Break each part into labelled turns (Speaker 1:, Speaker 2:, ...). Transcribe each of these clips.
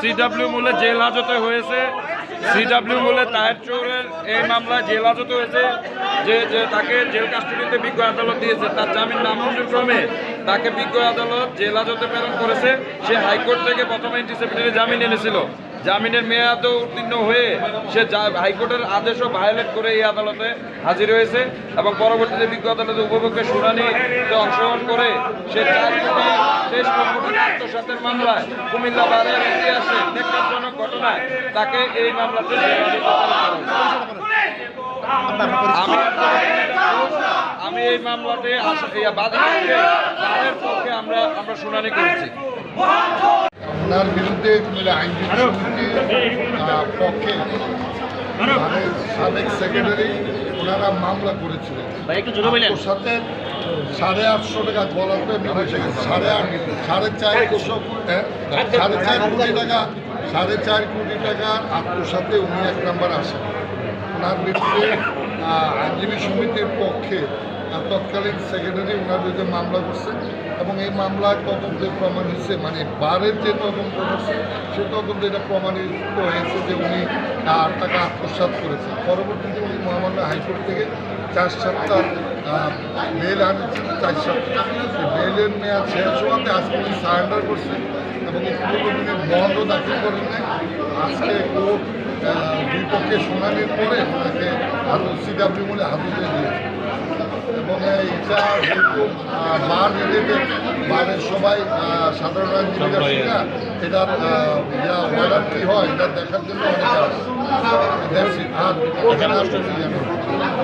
Speaker 1: CW মূলে jail হাজতে হয়েছে। সিডাব্লিউ মূলে তাহের চোরের এই মামলায় জেল হাজতে হয়েছে। যে যে তাকে জেল কাস্টডিতে বিজ্ঞ আদালত দিয়েছে, তার জামিন নামঞ্জুর ক্রমে তাকে বিজ্ঞ আদালত জেল হাজতে প্রেরণ করেছে। সে হাইকোর্ট থেকে প্রথমে ডিসিপ্লিনারি জামিন এনেছিল। জামিনের মেয়াদও উত্তীর্ণ হয়ে সে হাইকোর্টের আদেশও ভায়োলেট করে এই আদালতে হাজির হয়েছে এবং পরবর্তীতে বিজ্ঞ আদালতে উপভোগের শুনানিতে অংশগ্রহণ করে সে চার কোটি আত্মসাতের মামলায় কুমিল্লা বারের ইতিহাসে নেককারজনক ঘটনায় তাকে এই মামলাতে। আমি এই মামলাতে বাদী পক্ষে আমরা আমরা শুনানি করেছি
Speaker 2: ওনার বিরুদ্ধে কুমিল্লা আইনজীবী পক্ষে মানে সাবেক সেক্রেটারি ওনারা মামলা করেছিলেন। ওর সাথে সাড়ে আটশো টাকা মিলেছে সাড়ে আট সাড়ে চার হ্যাঁ, সাড়ে চার কোটি টাকা সাড়ে চার কোটি টাকার আত্মসাতে উনি এক নাম্বার আসেন। ওনার বিরুদ্ধে আইনজীবী সমিতির পক্ষে আহ, তৎকালীন সেক্রেটারি ওনার বিরুদ্ধে মামলা করছে এবং এই মামলার তদন্তে প্রমাণ হয়েছে মানে বারের যে তদন্ত করছে সে তদন্তে এটা প্রমাণিত হয়েছে যে উনি আর টাকা আত্মসাৎ করেছে। পরবর্তীতে উনি মহামান্য হাইকোর্ট থেকে চার সাতটা মেল আনেছেন চার সেই মেলের মেয়াদ শেষ হওয়াতে আজকে উনি সারেন্ডার করছেন এবং উনি বন্ধ দাখিল করেন আজকে কোর্ট দুই পক্ষে শুনানির পরে ওনাকে হাজত সিডাব্লিউ বলে হাজতে দিয়েছে এটা বার রিলেটেড বারের সবাই সাধারণ আইনজীবীরা এটার ইয়া অর্ডার কী হয় এটা দেখার জন্য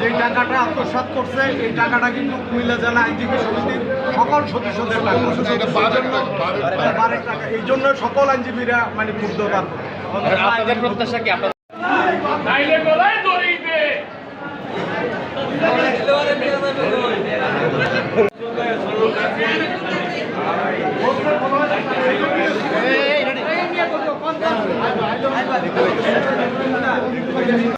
Speaker 3: যে টাকাটা আত্মসাৎ করছে এই টাকাটা কিন্তু কুমিল্লা জেলা আইনজীবী সমিতির সকল সদস্যদের টাকা। এই জন্য সকল আইনজীবীরা মানে ক্ষুব্ধ
Speaker 4: আপনাদের প্রত্যাশা কি? আপনার
Speaker 2: মানে বারের টাকা বারে ফেরত দিয়ে দিবে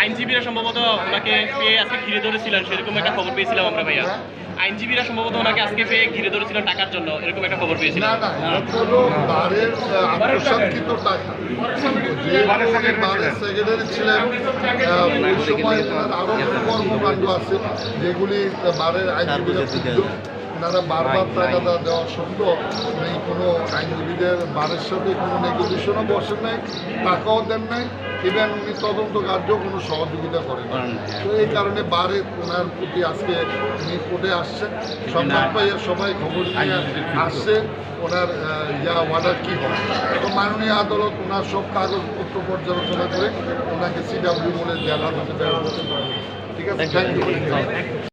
Speaker 5: আইনজীবীরা সম্ভবত ওনাকে পেয়ে আজকে ঘিরে ধরেছিলেন সেরকম একটা খবর পেয়েছিলাম আমরা ভাইয়া। আইনজীবীরা সম্ভবত ওনাকে আজকে পেয়ে ঘিরে ধরেছিলেন টাকার জন্য এরকম একটা খবর পেয়েছিলাম।
Speaker 2: যেগুলি বারের আইনজীবীরা। ওনারা বারবার টাকা দেওয়া দেওয়া সত্ত্বেও উনি কোনো আইনজীবীদের বারের সাথে কোনো নেগোসিয়েশনও বসে নাই টাকাও দেন নাই ইভেন উনি তদন্ত কার্য কোনো সহযোগিতা করেন। তো এই কারণে বারে ওনার প্রতি আজকে উনি কোর্টে আসছেন। সংবাদ পাইয়া সবাই খবর নিয়ে আসছে ওনার ইয়া অর্ডার কী হয়। তো মাননীয় আদালত ওনার সব কাগজপত্র পর্যালোচনা করে ওনাকে সিডাব্লিউ বলে জেলা হাজতে বের ঠিক আছে? Thank you